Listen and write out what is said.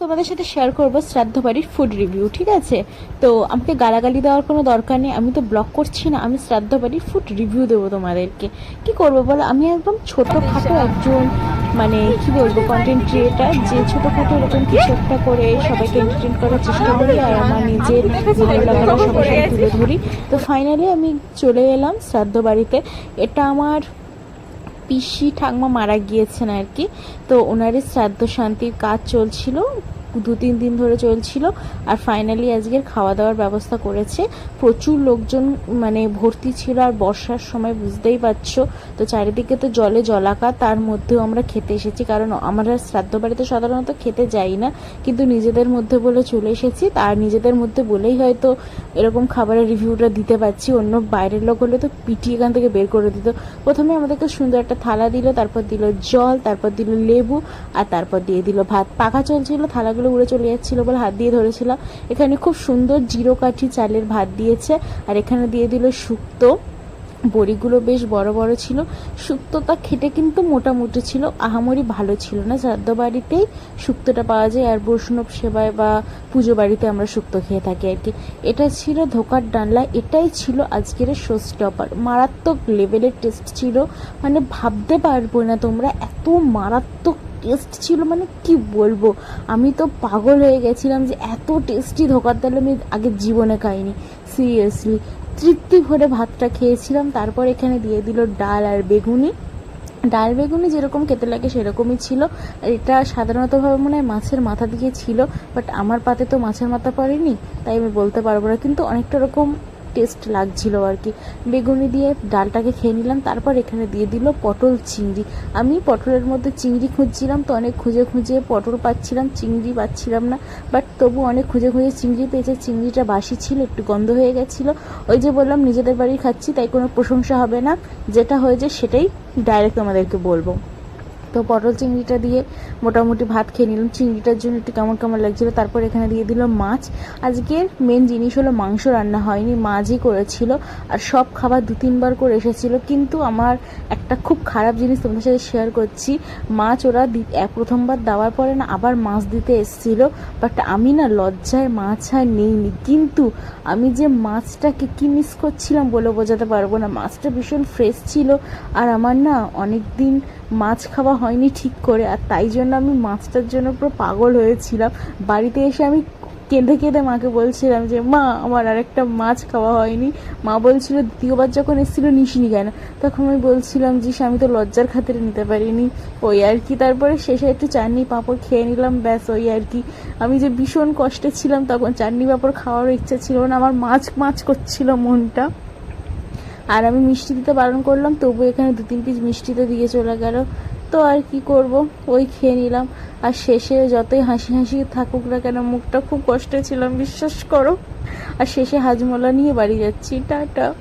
তোমাদের সাথে শেয়ার করব শ্রাদ্ধ বাড়ির ফুড রিভিউ ঠিক আছে? তো আমাকে গালাগালি দেওয়ার কোনো দরকার নেই, আমি তো ব্লগ করছি না, আমি শ্রাদ্ধ বাড়ির ফুড রিভিউ দেবো তোমাদেরকে। কি করব বলো? আমি একদম ছোটোখাটো একজন মানে কি বলব কন্টেন্ট ক্রিয়েটার যে ছোটোখাটো এরকম কিছু একটা করে সবাইকে এন্টারটেন করার চেষ্টা করি আর আমার নিজের সবার তুলে ধরি। তো ফাইনালি আমি চলে এলাম শ্রাদ্ধ বাড়িতে এটা আমার পিসি ঠাকমা মারা গিয়েছেন আর কি। তো ওনারই শ্রাদ্ধ শান্তির কাজ চলছিল। দু তিন দিন ধরে চলছিল আর ফাইনালি আজকের খাওয়া দাওয়ার ব্যবস্থা করেছে। প্রচুর লোকজন মানে ভর্তি ছিল আর বর্ষার সময় বুঝতেই পারছ। তো চারিদিকে তো জলে জলাকার, তার মধ্যেও আমরা খেতে এসেছি। কারণ আমরা শ্রাদ্ধ বাড়িতে সাধারণত খেতে যাই না, কিন্তু নিজেদের মধ্যে বলে চলে এসেছি। তার নিজেদের মধ্যে বলেই হয়তো এরকম খাবারের রিভিউটা দিতে পারছি। অন্য বাইরের লোক হলে তো পিটিয়ে এখান থেকে বের করে দিত। প্রথমে আমাদেরকে সুন্দর একটা থালা দিল, তারপর দিল জল, তারপর দিল লেবু, আর তারপর দিয়ে দিল ভাত। পাখা চলছিল থালাগুলো উড়ে চলে যাচ্ছিল বলে হাত দিয়ে ধরেছিলাম। এখানে খুব সুন্দর জিরো কাঠি চালের ভাত দিয়েছে আর এখানে দিয়ে দিল শুক্তো। বড়িগুলো বেশ বড় বড় ছিল। শুক্তোটা খেতে কিন্তু মোটামুটি ছিল, আহামরি ভালো ছিল না। শ্রাদ্ধ বাড়িতেই শুক্তোটা পাওয়া যায় আর বৈষ্ণব সেবায় বা পুজো বাড়িতে আমরা শুক্তো খেয়ে থাকি আর কি। এটা ছিল ধোকার ডানলা, এটাই ছিল আজকের শো মারাত্মক লেভেলের টেস্ট ছিল। মানে ভাবতে পারব না তোমরা, এত মারাত্মক টেস্ট ছিল মানে কি বলব? আমি তো পাগল হয়ে গেছিলাম যে এত টেস্টি ধোকার ডাল আমি আগে জীবনে খাইনি। সিরিয়াসলি তৃপ্তি ভরে ভাতটা খেয়েছিলাম, তারপর এখানে দিয়ে দিল ডাল আর বেগুনি। ডাল বেগুনি যেরকম খেতে লাগে সেরকমই ছিল। এটা সাধারণতভাবে মনে হয় মাছের মাথা দিয়ে ছিল বাট আমার পাতে তো মাছের মাথা পড়েনি, তাই আমি বলতে পারব না। কিন্তু অনেকটা রকম টেস্ট লাগছিল আর কি। বেগুনি দিয়ে ডালটাকে খেয়ে নিলাম, তারপর এখানে দিয়ে দিল পটল চিংড়ি। আমি পটলের মধ্যে চিংড়ি খুঁজছিলাম তো অনেক খুঁজে খুঁজে পটল পাচ্ছিলাম, চিংড়ি পাচ্ছিলাম না। বাট তবু অনেক খুঁজে খুঁজে চিংড়ি পেয়েছে, চিংড়িটা বাসি ছিল, একটু গন্ধ হয়ে গেছিল। ওই যে বললাম, নিজেদের বাড়ি খাচ্ছি, তাই কোনো প্রশংসা হবে না। যেটা হয়েছে সেটাই ডাইরেক্ট তোমাদেরকে বলব। তো পটল চিংড়িটা দিয়ে মোটামুটি ভাত খেয়ে নিলাম। চিংড়িটার জন্য একটু কেমন কেমন লাগছিল, তারপর এখানে দিয়ে দিল মাছ। আজকের মেন জিনিস হলো মাংস রান্না হয়নি, মাছই করেছিল আর সব খাবার দু তিনবার করে এসেছিল। কিন্তু আমার একটা খুব খারাপ জিনিস তোমাদের সাথে শেয়ার করছি, মাছ ওরা প্রথমবার দেওয়ার পরে না আবার মাছ দিতে এসেছিল বাট আমি না লজ্জায় মাছ আর নেইনি। কিন্তু আমি যে মাছটাকে কি মিস করছিলাম বলে বোঝাতে পারব না। মাছটা ভীষণ ফ্রেশ ছিল আর আমার না অনেক দিন মাছ খাওয়া হয়নি ঠিক করে, আর তাই জন্য আমি মাছটার জন্য পুরো পাগল হয়েছিলাম। বাড়িতে এসে আমি কেঁদে কেঁদে মাকে বলছিলাম যে, মা, আমার আর একটা মাছ খাওয়া হয়নি। মা বলছিল, দ্বিতীয়বার যখন এসেছিল নিসনি কেন? তখন আমি বলছিলাম যে আমি তো লজ্জার খাতিরে নিতে পারিনি। ওই আর কি, তারপরে শেষে একটু চাটনি পাঁপড় খেয়ে নিলাম, ব্যাস ওই আর কি। আমি যে ভীষণ কষ্টে ছিলাম তখন চাটনি পাঁপড় খাওয়ারও ইচ্ছা ছিল না, আমার মাছ মাছ করছিল মনটা। আর আমি মিষ্টি দিতে বারণ করলাম, তবু এখানে দু তিন পিস মিষ্টিতে দিয়ে চলে গেল। তো আর কি করব? ওই খেয়ে নিলাম। আর শেষে যতই হাসি হাসি থাকুক না কেন, মুখটা খুব কষ্টে ছিলাম, বিশ্বাস করো। আর শেষে হাজমোলা নিয়ে বাড়ি যাচ্ছি। টাটা।